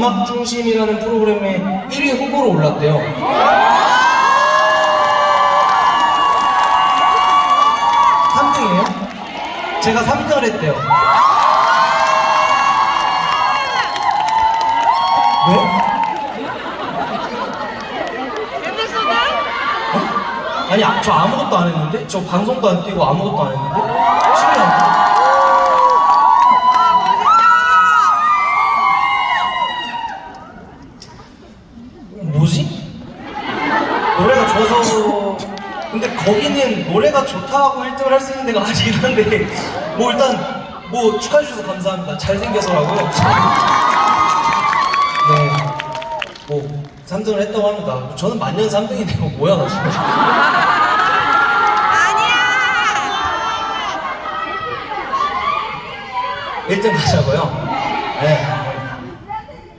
음악 중심이라는 프로그램에 1위 후보로 올랐대요. 삼등이에요 제가 3등을 했대요. 왜? 아니 아, 저 아무것도 안 했는데? 저 방송도 안 뛰고 아무것도 안 했는데? 신기한데? 뭐지? 노래가 좋아서. 근데 거기는 노래가 좋다고 1등을 할 수 있는 데가 아니긴 한데 뭐 일단 뭐 축하해 주셔서 감사합니다. 잘생겨서라고요. 네뭐 3등을 했다고 합니다. 저는 만년 3등인데 뭐야 나 지금 아니야! 1등 가자고요. 네